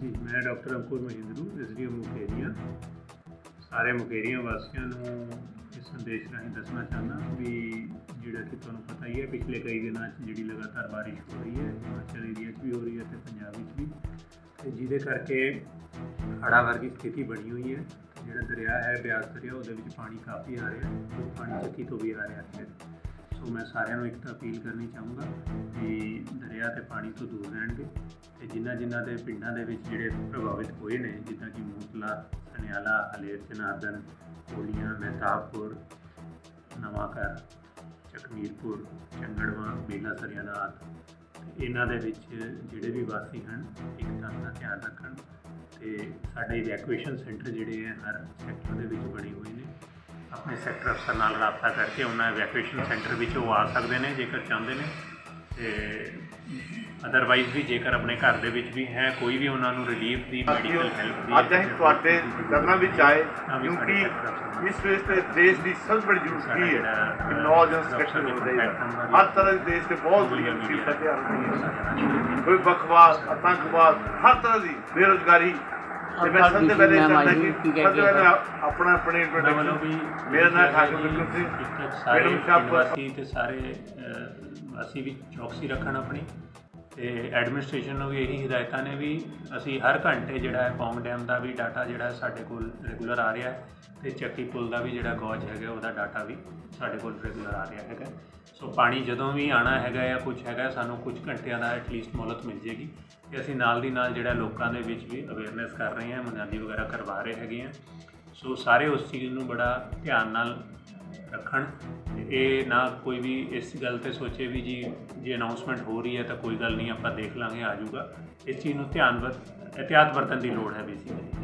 ਜੀ, ਮੈਂ doctor Ankur Mahindru, SDO Mukerian. ਸਾਰੇ ਮੁਕੇਰੀਆ ਵਾਸੀਆਂ ਨੂੰ ਇਸ ਸੰਦੇਸ਼ ਰਾਹੀਂ ਦੱਸਣਾ ਚਾਹੁੰਦਾ ਵੀ ਜਿਹੜਾ ਕਿ ਤੁਹਾਨੂੰ ਪਤਾ ਹੀ ਹੈ, ਪਿਛਲੇ ਕਈ ਦਿਨਾਂ 'ਚ ਜਿਹੜੀ ਲਗਾਤਾਰ ਬਾਰਿਸ਼ ਹੋ ਰਹੀ ਹੈ, ਹਿਮਾਚਲ ਏਰੀਆ 'ਚ ਵੀ ਹੋ ਰਹੀ ਹੈ ਤੇ ਪੰਜਾਬ ਵਿੱਚ ਵੀ। ਤੇ ਜਿਹਦੇ ਕਰਕੇ ਹੜਾ ਵਰਗੀ ਸਥਿਤੀ ਬਣੀ ਹੋਈ ਹੈ। ਜਿਹੜਾ ਦਰਿਆ ਹੈ, ਬਿਆਸ ਦਰਿਆ, ਉਹਦੇ ਵਿੱਚ ਪਾਣੀ ਕਾਫੀ ਆ ਰਿਹਾ ਹੈ ਪਾਣੀ ਚੱਕੀ ਤੋਂ ਵੀ ਆ ਰਿਹਾ ਹੈ। ਸੋ ਮੈਂ ਸਾਰਿਆਂ ਨੂੰ ਇੱਕ ਤਾਂ ਅਪੀਲ ਕਰਨੀ ਚਾਹੂੰਗਾ ਕਿ ਦਰਿਆ ਤੇ ਪਾਣੀ ਤੋਂ ਦੂਰ ਰਹਿਣਗੇ ਤੇ ਜਿਨ੍ਹਾਂ ਜਿਨ੍ਹਾਂ ਦੇ ਪਿੰਡਾਂ ਦੇ ਵਿੱਚ ਜਿਹੜੇ ਪ੍ਰਭਾਵਿਤ ਹੋਏ ਨੇ, ਜਿੱਦਾਂ ਕਿ ਮੂਤਲਾ, ਸਨਿਆਲਾ, ਹਲੇਰ, ਜਨਾਰਦਨ, ਕੋਲੀਆਂ, ਮਹਿਤਾਬਪੁਰ ਨਵਾਂਕਰ ਚਕਮੀਰਪੁਰ, ਚੰਗੜਵਾ ਮੇਲਾ ਸਰਿਆਨਾਥ ਤੇ ਇਹਨਾਂ ਦੇ ਵਿੱਚ ਜਿਹੜੇ ਵੀ ਵਾਸੀ ਹਨ, ਇੱਕ ਤਾਂ ਦਾ ਧਿਆਨ ਰੱਖਣ ਤੇ ਸਾਡੇ ਇਵੈਕੂਏਸ਼ਨ ਸੈਂਟਰ ਜਿਹੜੇ ਹੈ ਹਰ ਸੈਕਟਰ ਦੇ ਵਿੱਚ ਬਣੇ ਹੋਏ ਨੇ। ਆਪਣੇ ਸੈਕਟਰ ਅਫਸਰ ਨਾਲ ਰਾਬਤਾ ਕਰਕੇ ਉਹਨਾਂ ਇਵੈਕੂਏਸ਼ਨ ਸੈਂਟਰ ਵਿੱਚ ਉਹ ਆ ਸਕਦੇ ਨੇ, ਜੇਕਰ ਚਾਹੁੰਦੇ ਨੇ। ਤੇ ਅਦਰਵਾਈਜ਼ ਵੀ ਜੇਕਰ ਆਪਣੇ ਘਰ ਦੇ ਵਿੱਚ ਵੀ ਹੈ ਕੋਈ ਵੀ ਉਹਨਾਂ ਨੂੰ ਰਿਲੀਫ ਦੀ ਮੈਡੀਕਲ ਹੈਲਪ ਦੀ ਅੱਜ ਅਸੀਂ ਤੁਹਾਡੇ ਕਰਨਾ ਵਿੱਚ ਆਏ ਤਾਂ ਕਿਉਂਕਿ ਇਸ ਵੇਲੇ ਤੇ ਦੇਸ਼ ਦੀ ਸਭ ਤੋਂ ਬੜੀ ਜ਼ਰੂਰਤ ਕੀ ਹੈ? ਕਿ ਨੌਜਵਾਨ ਸਕੱਤਰ ਹੋ ਰਹੇ ਹਨ ਹਰ ਤਰ੍ਹਾਂ ਦੇ ਦੇਸ਼ ਦੇ ਬਹੁਤ ਬੜੀ ਮੁਸੀਬਤਾਂ ਤੇ ਆ ਰਹੀ ਹੈ ਕੋਈ ਬਖਵਾਸ ਆਤੰਕਵਾਦ ਹਰ ਤਰ੍ਹਾਂ ਦੀ ਬੇਰੋਜ਼ਗਾਰੀ ਤੇ ਮੈਂ ਸਭ ਤੋਂ ਪਹਿਲੇ ਚਾਹੁੰਦਾ ਕਿ ਸਭ ਤੋਂ ਪਹਿਲੇ ਆਪਣਾ ਆਪਣੇ ਵੀ ਮੇਰਾ ਨਾਮ ਠਾਕੁਰ ਬਿਕਰਮ ਸਿੰਘ ਮੈਡਮ ਸਾਹਿਬ ਪਿੰਡ ਵਾਸੀ ਤੇ ਸਾਰੇ ਅਹ, ਵਾਸੀ ਵੀ ਚੌਕਸੀ ਰੱਖਣ ਆਪਣੀ। ਤੇ ਐਡਮਿਨਿਸਟ੍ਰੇਸ਼ਨ ਨੂੰ ਵੀ ਇਹੀ ਹਦਾਇਤਾਂ ਨੇ ਵੀ ਅਸੀਂ ਹਰ ਘੰਟੇ ਜਿਹੜਾ ਹੈ ਪੌਂਗ ਡੈਮ ਦਾ ਵੀ ਡਾਟਾ ਜਿਹੜਾ ਸਾਡੇ ਕੋਲ ਰੈਗੂਲਰ ਆ ਰਿਹਾ ਤੇ ਚੱਕੀ ਪੁਲ ਦਾ ਵੀ ਜਿਹੜਾ ਗੌਜ ਹੈਗਾ ਉਹਦਾ ਡਾਟਾ ਵੀ ਸਾਡੇ ਕੋਲ ਰੈਗੂਲਰ ਆ ਰਿਹਾ ਹੈਗਾ। ਸੋ ਪਾਣੀ ਜਦੋਂ ਵੀ ਆਣਾ ਹੈਗਾ ਜਾਂ ਕੁਝ ਹੈਗਾ, ਸਾਨੂੰ ਕੁਝ ਘੰਟਿਆਂ ਦਾ ਐਟਲੀਸਟ ਮੌਲਤ ਮਿਲ ਜੇਗੀ ਤੇ ਅਸੀਂ ਨਾਲ ਦੀ ਨਾਲ ਜਿਹੜਾ ਲੋਕਾਂ ਦੇ ਵਿੱਚ ਵੀ ਅਵੇਅਰਨੈਸ ਕਰ ਰਹੇ ਹਾਂ ਮੁਨਾਦੀ ਵਗੈਰਾ ਕਰਵਾ ਰਹੇ ਹੈਗੇ ਹਾਂ। ਸੋ ਸਾਰੇ ਉਸ ਚੀਜ਼ ਨੂੰ ਬੜਾ ਧਿਆਨ ਨਾਲ ਰੱਖਣ ਤੇ ਇਹ ਨਾ ਕੋਈ ਵੀ ਇਸ ਗੱਲ ਤੇ ਸੋਚੇ ਵੀ ਜੀ, ਜੇ ਅਨਾਉਂਸਮੈਂਟ ਹੋ ਰਹੀ ਹੈ ਤਾਂ ਕੋਈ ਗੱਲ ਨਹੀਂ, ਆਪਾਂ ਦੇਖ ਲਾਂਗੇ, ਆ ਜਾਊਗਾ। ਇਸ ਚੀਜ਼ ਨੂੰ ਧਿਆਨ ਵਰਤ ਇhtiyਾਤ ਵਰਤਣ ਦੀ ਲੋੜ ਹੈ ਬੇਸਿਕਲੀ